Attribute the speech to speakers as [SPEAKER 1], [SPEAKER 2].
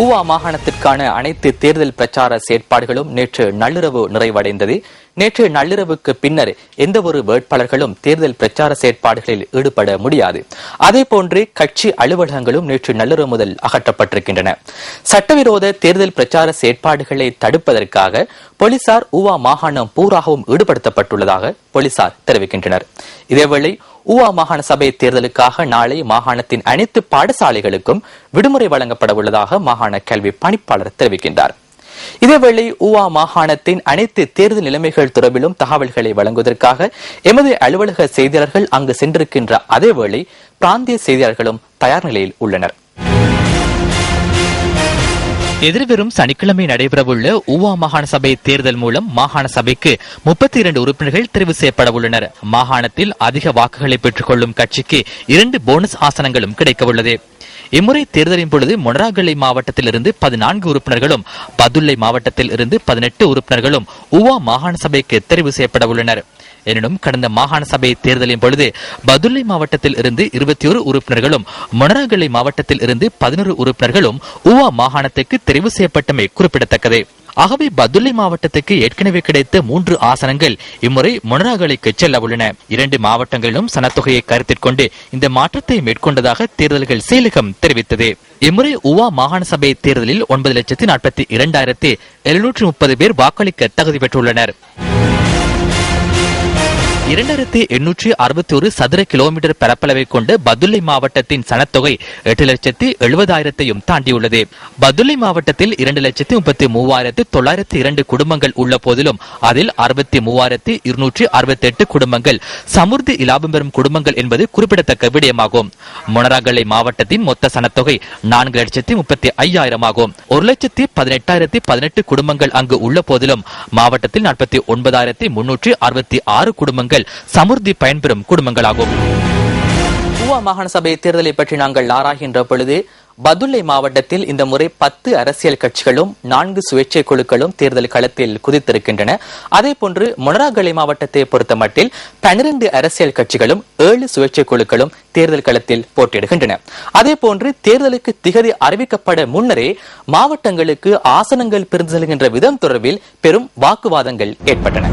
[SPEAKER 1] ஊவா மாகாணத்திற்கான அனைத்து தேர்தல் பிரச்சார செயற்பாடுகளும் நேற்று நள்ளிரவு நிறைவடைந்தது. நேற்று நள்ளிரவுக்கு பின்னர் எந்த ஒரு வேட்பாளர்களும் தேர்தல் பிரச்சார செயற்பாடுகளில் ஈடுபட முடியாது. அதேபோன்று கட்சி அலுவலகங்களும் நேற்று நள்ளிரவு முதல் அகற்றப்பட்டிருக்கின்றன. சட்டவிரோத தேர்தல் பிரச்சார செயற்பாடுகளை தடுப்பதற்காக போலீசார் ஊவா மாகாணம் பூராகவும் ஈடுபடுத்தப்பட்டுள்ளதாக போலீசார் தெரிவிக்கின்றனர். இதேவேளை ஊவா மாகாண சபை தேர்தலுக்காக நாளை மாகாணத்தின் அனைத்து பாடசாலைகளுக்கும் விடுமுறை வழங்கப்பட உள்ளதாக மாகாண கல்வி பணிப்பாளர் தெரிவிக்கின்றார். இதேவேளை ஊவா மாகாணத்தின் அனைத்து தேர்தல் நிலைமைகள் தொடர்பிலும் தகவல்களை வழங்குவதற்காக எமது அலுவலக செய்தியாளர்கள் அங்கு சென்றிருக்கின்ற அதேவேளை பிராந்திய செய்தியாளர்களும் தயார் நிலையில் உள்ளனர். எதிர்வரும் சனிக்கிழமை நடைபெறவுள்ள ஊவா மாகாண சபை தேர்தல் மூலம் மாகாண சபைக்கு முப்பத்தி இரண்டு உறுப்பினர்கள் தெரிவு செய்யப்பட உள்ளனர் மாகாணத்தில் அதிக வாக்குகளை பெற்றுக் கொள்ளும் கட்சிக்கு இரண்டு போனஸ் ஆசனங்களும் கிடைக்க உள்ளது இம்முறை தேர்தலின் பொழுது மொனராகலை மாவட்டத்தில் இருந்து பதினான்கு உறுப்பினர்களும் பதுல்லை மாவட்டத்தில் இருந்து பதினெட்டு உறுப்பினர்களும் உவா மாகாண சபைக்கு தெரிவு செய்யப்பட உள்ளனர் எனினும் கடந்த மாகாண சபை தேர்தலின் பொழுது பதுல்லை மாவட்டத்தில் இருந்து இருபத்தி ஒரு உறுப்பினர்களும் மொனராகலை மாவட்டத்தில் இருந்து பதினோரு உறுப்பினர்களும் உவா மாகாணத்துக்கு தெரிவு செய்யப்பட்டமை குறிப்பிடத்தக்கது. ஆகவே பதுல்லை மாவட்டத்துக்கு ஏற்கனவே கிடைத்த மூன்று ஆசனங்கள் இம்முறை மொனராகலைக்கு செல்ல உள்ளன. இரண்டு மாவட்டங்களிலும் சனத்தொகையை கருத்தில் கொண்டு இந்த மாற்றத்தை மேற்கொண்டதாக தேர்தல்கள் செயலகம் தெரிவித்தது. இம்முறை உவா மாகாண சபை தேர்தலில் ஒன்பது லட்சத்தி நாற்பத்தி இரண்டாயிரத்தி எழுநூற்று முப்பது பேர் வாக்களிக்க தகுதி பெற்றுள்ளனர். இரண்டாயிரத்தி எண்ணூற்றி அறுபத்தி ஒரு சதுர கிலோமீட்டர் பரப்பளவை கொண்ட பதுல்லை மாவட்டத்தின் சனத்தொகை எட்டு லட்சத்தி எழுபதாயிரத்தையும் தாண்டியுள்ளது. பதுல்லை மாவட்டத்தில் இரண்டு லட்சத்தி முப்பத்தி மூவாயிரத்தி தொள்ளாயிரத்தி இரண்டு குடும்பங்கள் உள்ள போதிலும் அதில் அறுபத்தி மூவாயிரத்தி இருநூற்றி அறுபத்தி எட்டு குடும்பங்கள் சமுர்த்தி இலாபம் பெறும் குடும்பங்கள் என்பது குறிப்பிடத்தக்க விடயமாகும். மொனராகலை மாவட்டத்தின் மொத்த சனத்தொகை நான்கு லட்சத்தி முப்பத்தி ஐயாயிரம் ஆகும் ஒரு லட்சத்தி பதினெட்டாயிரத்தி பதினெட்டு குடும்பங்கள் அங்கு உள்ள போதிலும் மாவட்டத்தில் நாற்பத்தி ஒன்பதாயிரத்தி முன்னூற்றி அறுபத்தி ஆறு குடும்பங்கள் சமுர்தி பயன்பெறும் குடும்பங்களாகும். மாகாண சபை தேர்தலை பற்றி நாங்கள் ஆராய்கின்ற பொழுது பதுல்லை மாவட்டத்தில் இந்த முறை பத்து அரசியல் கட்சிகளும் நான்கு சுயேட்சை குழுக்களும் தேர்தல் களத்தில் குதித்திருக்கின்றன. அதே போன்று மொனராகலை மாவட்டத்தை பொறுத்தமட்டில் பனிரெண்டு அரசியல் கட்சிகளும் ஏழு சுயேட்சை குழுக்களும் தேர்தல் களத்தில் போட்டியிடுகின்றன. அதே போன்று தேர்தலுக்கு திகதி அறிவிக்கப்பட முன்னரே மாவட்டங்களுக்கு ஆசனங்கள் பிரிந்து செல்கின்ற விதம் தொடர்பில் பெரும் வாக்குவாதங்கள் ஏற்பட்டன.